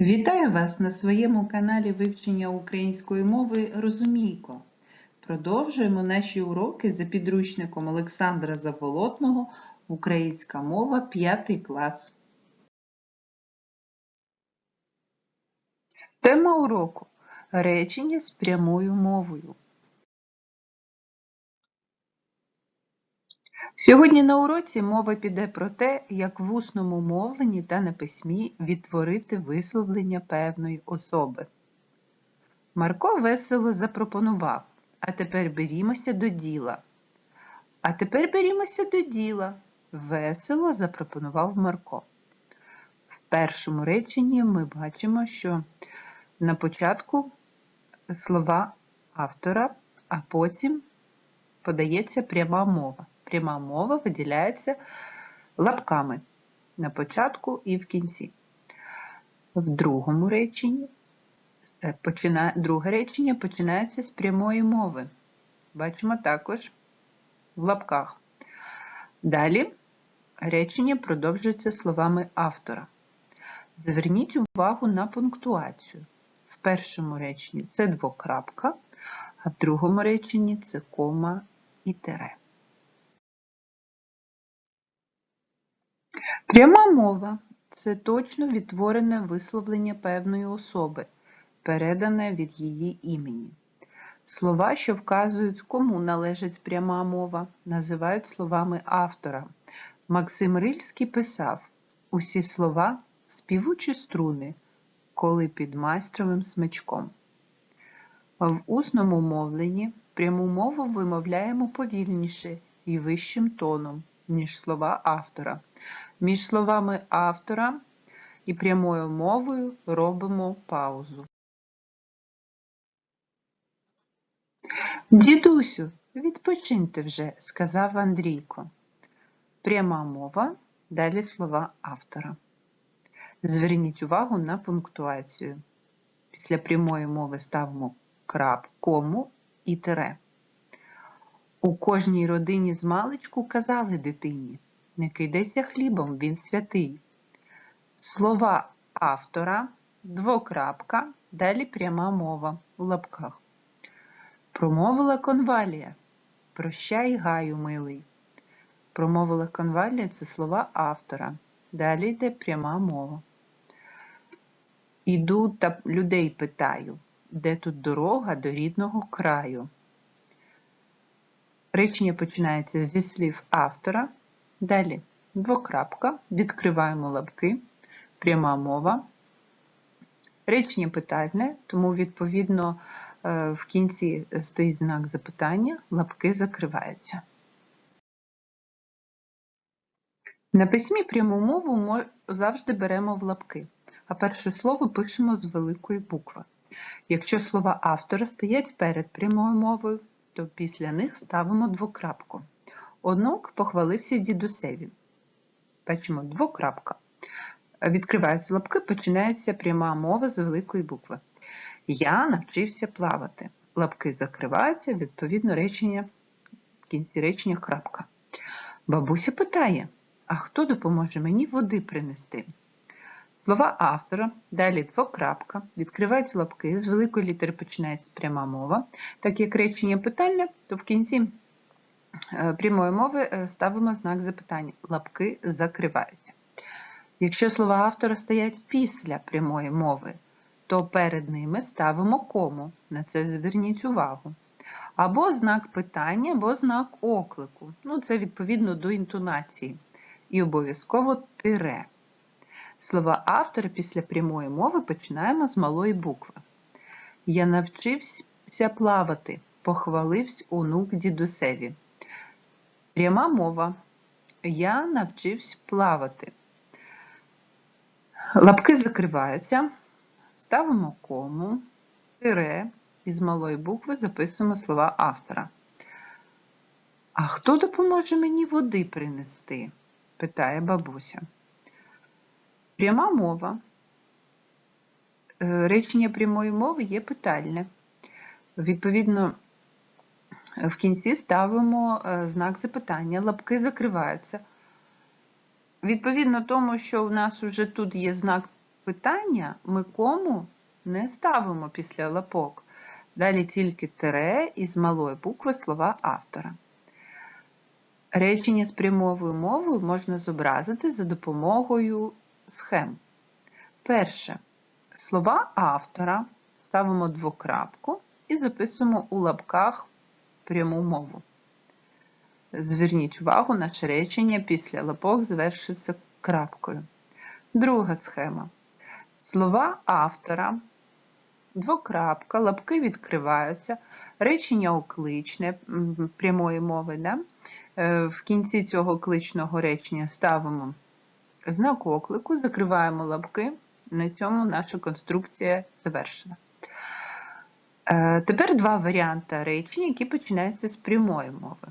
Вітаю вас на своєму каналі вивчення української мови Розумійко. Продовжуємо наші уроки за підручником Олександра Заволотного Українська мова 5 клас. Тема уроку Речення з прямою мовою. Сьогодні на уроці мова піде про те, як в усному мовленні та на письмі відтворити висловлення певної особи. Марко весело запропонував, а тепер берімося до діла. А тепер берімося до діла, весело запропонував Марко. В першому реченні ми бачимо, що на початку слова автора, а потім подається пряма мова. Пряма мова виділяється лапками на початку і в кінці. В другому реченні е, почина... друге речення починається з прямої мови. Бачимо також в лапках. Далі речення продовжується словами автора. Зверніть увагу на пунктуацію. В першому реченні це двокрапка, а в другому реченні це кома і тире. Пряма мова це точно відтворене висловлення певної особи, передане від її імені. Слова, що вказують, кому належить пряма мова, називають словами автора. Максим Рильський писав усі слова співучі струни, коли під майстровим смичком. В усному мовленні пряму мову вимовляємо повільніше і вищим тоном, ніж слова автора. Між словами автора і прямою мовою робимо паузу. Дідусю, відпочиньте вже, сказав Андрійко. Пряма мова, далі слова автора. Зверніть увагу на пунктуацію. Після прямої мови ставимо крап, кому і тире. У кожній родині з маличку казали дитині не кидайся хлібом, він святий. Слова автора, двокрапка, далі пряма мова у лапках. Промовила конвалія. Прощай, гаю, милий. Промовила конвалія це слова автора. Далі йде пряма мова. Іду та людей питаю, де тут дорога до рідного краю. Речення починається зі слів автора. Далі двокрапка, відкриваємо лапки, пряма мова. Речення питальне, тому, відповідно, е, в кінці стоїть знак запитання, лапки закриваються. На письмі пряму мову ми завжди беремо в лапки, а перше слово пишемо з великої букви. Якщо слова автора стоять перед прямою мовою, то після них ставимо двокрапку. Онук похвалився дідусеві. Бачимо двокрапка. Відкриваються лапки, починається пряма мова з великої букви. Я навчився плавати. Лапки закриваються, відповідно, речення, в кінці речення крапка. Бабуся питає, а хто допоможе мені води принести? Слова автора, далі двокрапка, відкривають лапки, з великої літери починається пряма мова. Так як речення питальне, то в кінці прямої мови е, ставимо знак запитання. Лапки закриваються. Якщо слова автора стоять після прямої мови, то перед ними ставимо кому. На це зверніть увагу. Або знак питання, або знак оклику. Ну, Це відповідно до інтонації. І обов'язково тире. Слова автора після прямої мови починаємо з малої букви. Я навчився плавати, похвалився онук дідусеві. Пряма мова. Я навчився плавати. Лапки закриваються, ставимо кому, тире, із малої букви записуємо слова автора. А хто допоможе мені води принести? питає бабуся. Пряма мова. Е, речення прямої мови є питальне. Відповідно, в кінці ставимо е, знак запитання, лапки закриваються. Відповідно тому, що у нас вже тут є знак питання ми кому не ставимо після лапок. Далі тільки тире із малої букви слова автора. Речення з прямовою мовою можна зобразити за допомогою схем. Перше. Слова автора ставимо двокрапку і записуємо у лапках пряму мову. Зверніть увагу, наше речення після лапок завершується крапкою. Друга схема. Слова автора, двокрапка, лапки відкриваються, речення окличне прямої мови. Да? Е, В кінці цього кличного речення ставимо знак оклику, закриваємо лапки. На цьому наша конструкція завершена. Е, Тепер два варіанти речень, які починаються з прямої мови.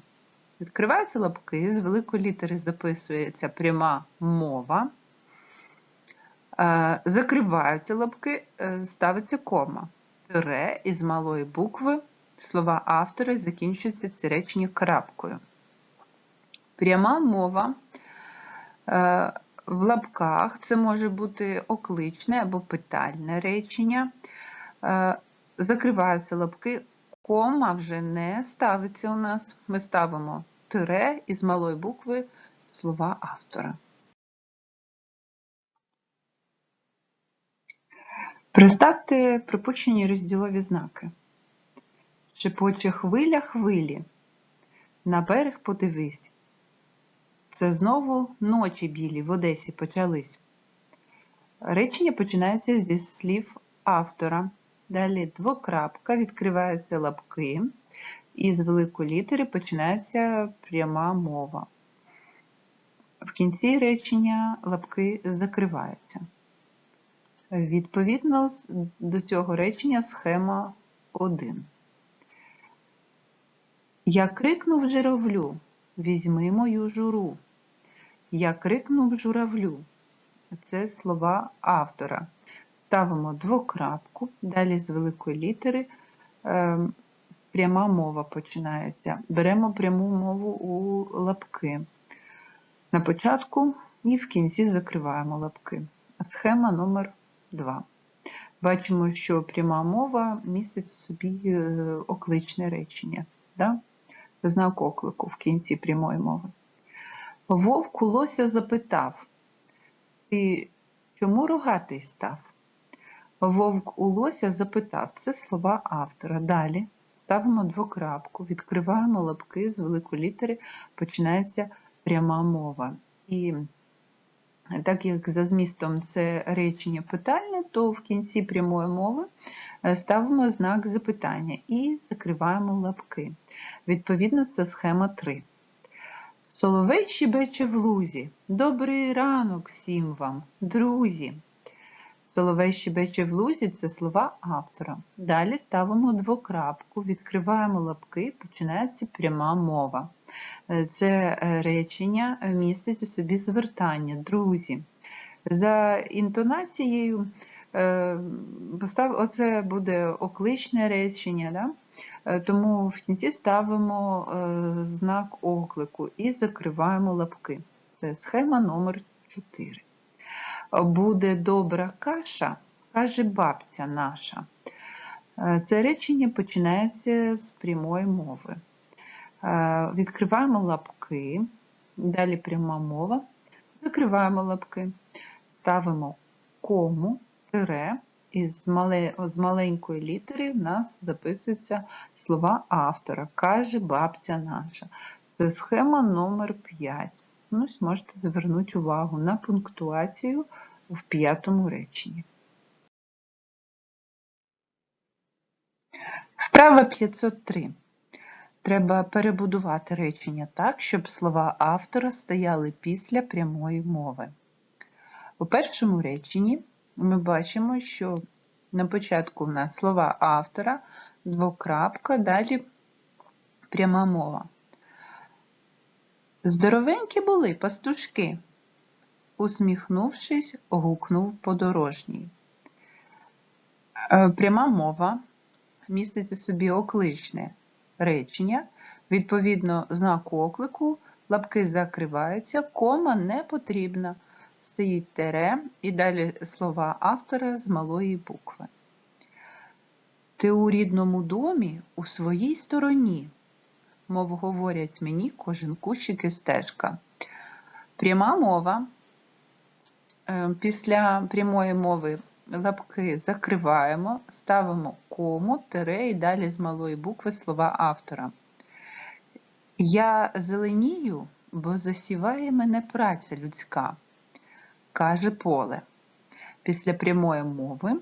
Відкриваються лапки, з великої літери записується пряма мова. Е, Закриваються лапки, е, ставиться кома. Тире із малої букви слова автора закінчуються ці речення крапкою. Пряма мова в лапках це може бути окличне або питальне речення. Закриваються лапки, кома вже не ставиться у нас. Ми ставимо тире із малої букви слова автора. Представте припущені розділові знаки. Шепоче хвиля хвилі. На берег подивись. Це знову ночі білі в Одесі почались. Речення починається зі слів автора. Далі двокрапка, відкриваються лапки, і з великої літери починається пряма мова. В кінці речення лапки закриваються. Відповідно до цього речення схема 1. Я крикнув журавлю, візьми мою журу. Я крикнув журавлю. Це слова автора. Ставимо двокрапку, далі з великої літери е, пряма мова починається. Беремо пряму мову у лапки. На початку і в кінці закриваємо лапки. Схема номер 2. Бачимо, що пряма мова містить у собі е, окличне речення. Да? Знак оклику в кінці прямої мови. Вовк лося запитав, ти чому рогатий став? Вовк у лося запитав. Це слова автора. Далі ставимо двокрапку, відкриваємо лапки з великої літери, починається пряма мова. І так як за змістом це речення питальне, то в кінці прямої мови е, ставимо знак запитання і закриваємо лапки. Відповідно, це схема 3. Соловей щебече в лузі. Добрий ранок всім вам, друзі. Соловей щебече в лузі це слова автора. Далі ставимо двокрапку, відкриваємо лапки, починається пряма мова. Е, Це е, речення містить у собі звертання, друзі. За інтонацією е, постав, оце буде окличне речення, да? Тому в кінці ставимо знак оклику і закриваємо лапки. Це схема номер 4. Буде добра каша, каже бабця наша. Е, Це речення починається з прямої мови. Е, Відкриваємо лапки, далі пряма мова, закриваємо лапки, ставимо кому, тире, і з, маленької літери в нас записуються слова автора. Каже бабця наша. Це схема номер 5. Ну, ось можете звернути увагу на пунктуацію в п'ятому реченні. Вправа 503. Треба перебудувати речення так, щоб слова автора стояли після прямої мови. У першому реченні ми бачимо, що на початку в нас слова автора, двокрапка, далі пряма мова. Здоровенькі були пастушки, усміхнувшись, гукнув подорожній. Е, Пряма мова. Містить у собі окличне речення, відповідно знаку оклику, лапки закриваються, кома не потрібна. стоїть тере. І далі слова автора з малої букви. Ти у рідному домі у своїй стороні, мов говорять мені кожен кущик і стежка. Пряма мова. Е, Після прямої мови лапки закриваємо, ставимо кому, тире і далі з малої букви слова автора. Я зеленію, бо засіває мене праця людська, каже поле. Після прямої мови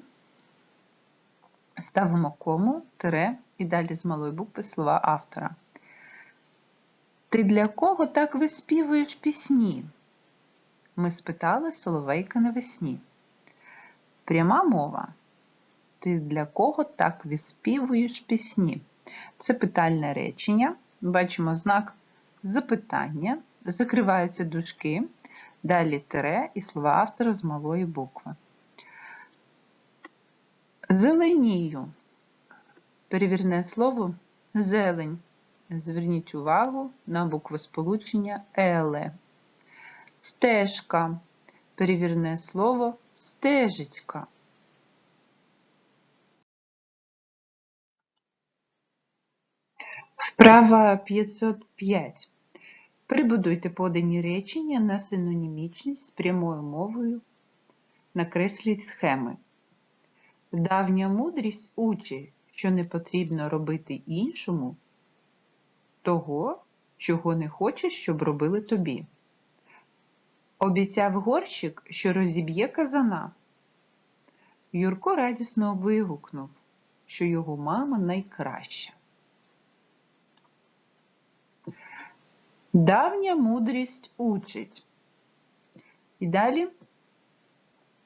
ставимо кому, тире і далі з малої букви слова автора. Ти для кого так виспівуєш пісні? Ми спитали соловейка навесні. Пряма мова. Ти для кого так відспівуєш пісні? Це питальне речення. Бачимо знак запитання, закриваються дужки, далі тире і слова автора з малої букви. Зеленію. Перевірне слово зелень. Зверніть увагу на буквосполучення еле. Стежка. Перевірне слово стежечка. Вправа 505. Прибудуйте подані речення на синонімічність з прямою мовою. Накресліть схеми. Давня мудрість учить, що не потрібно робити іншому того, чого не хочеш, щоб робили тобі. Обіцяв горщик, що розіб'є казана. Юрко радісно вигукнув, що його мама найкраща. Давня мудрість учить. І далі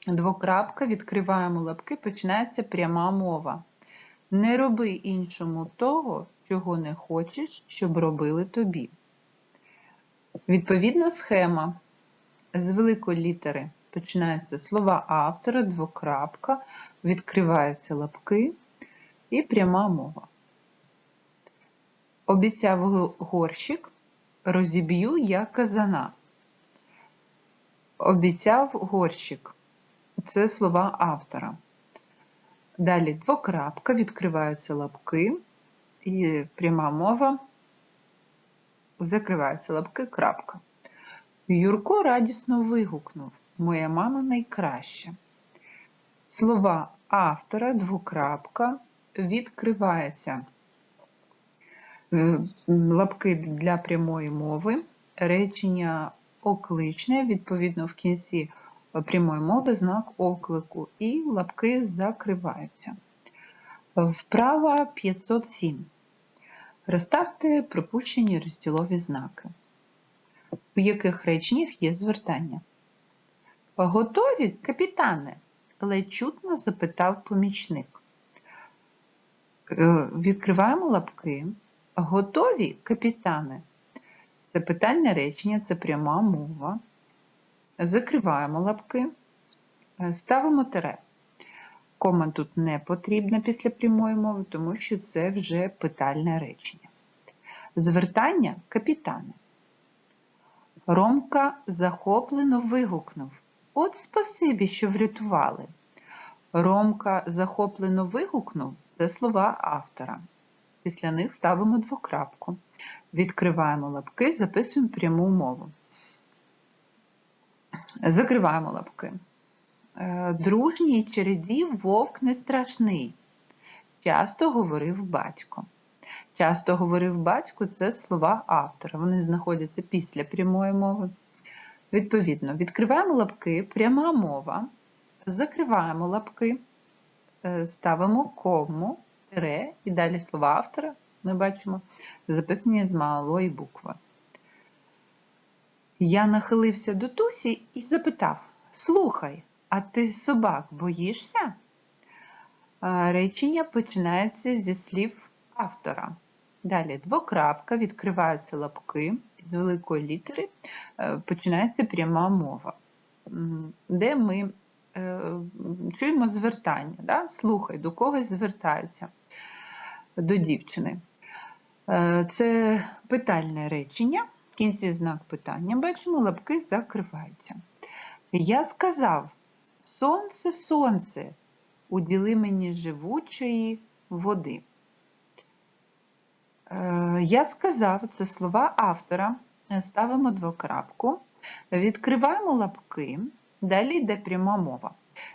двокрапка, відкриваємо лапки, починається пряма мова. Не роби іншому того, чого не хочеш, щоб робили тобі. Відповідна схема. З великої літери починаються слова автора, двокрапка, відкриваються лапки і пряма мова. Обіцяв горщик, розіб'ю я казана. Обіцяв горщик. Це слова автора. Далі двокрапка, відкриваються лапки і пряма мова, закриваються лапки, крапка. Юрко радісно вигукнув Моя мама найкраща. Слова автора двокрапка відкривається лапки для прямої мови, речення окличне, відповідно, в кінці прямої мови знак оклику, і лапки закриваються. Вправа 507. Розставте пропущені розділові знаки. У яких реченнях є звертання? Готові, капітане? ледь чутно запитав помічник. Е, відкриваємо лапки. Готові, капітане? Це питальне речення, це пряма мова. Закриваємо лапки, е, ставимо тире. Кома тут не потрібна після прямої мови, тому що це вже питальне речення. Звертання капітане. Ромка захоплено вигукнув От спасибі, що врятували. Ромка захоплено вигукнув це слова автора. Після них ставимо двокрапку. Відкриваємо лапки, записуємо пряму мову. Закриваємо лапки. Е, дружній череді вовк не страшний. Часто говорив батько. Часто говорив батько це слова автора. Вони знаходяться після прямої мови. Відповідно, відкриваємо лапки, пряма мова, закриваємо лапки, е, ставимо кому, тире і далі слова автора ми бачимо записані з малої букви. Я нахилився до Тусі і запитав: Слухай, а ти собак боїшся? Речення починається зі слів автора. Далі двокрапка, відкриваються лапки, з великої літери е, починається пряма мова, де ми е, чуємо звертання. Да? Слухай, до когось звертаються до дівчини. Е, це питальне речення, в кінці знак питання, бачимо, лапки закриваються. Я сказав Сонце, сонце, уділи мені живучої води. Е, Я сказав, це слова автора. Ставимо двокрапку, відкриваємо лапки, далі йде пряма мова,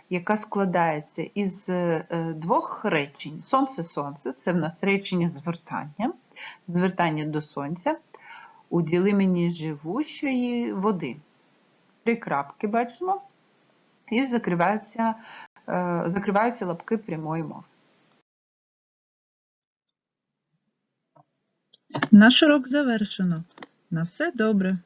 яка складається із е, двох речень. Сонце-сонце це в нас речення звертання, звертання до сонця. Уділи мені живучої води. Три крапки бачимо, і закриваються, е, закриваються лапки прямої мови. Наш урок завершено. На все добре.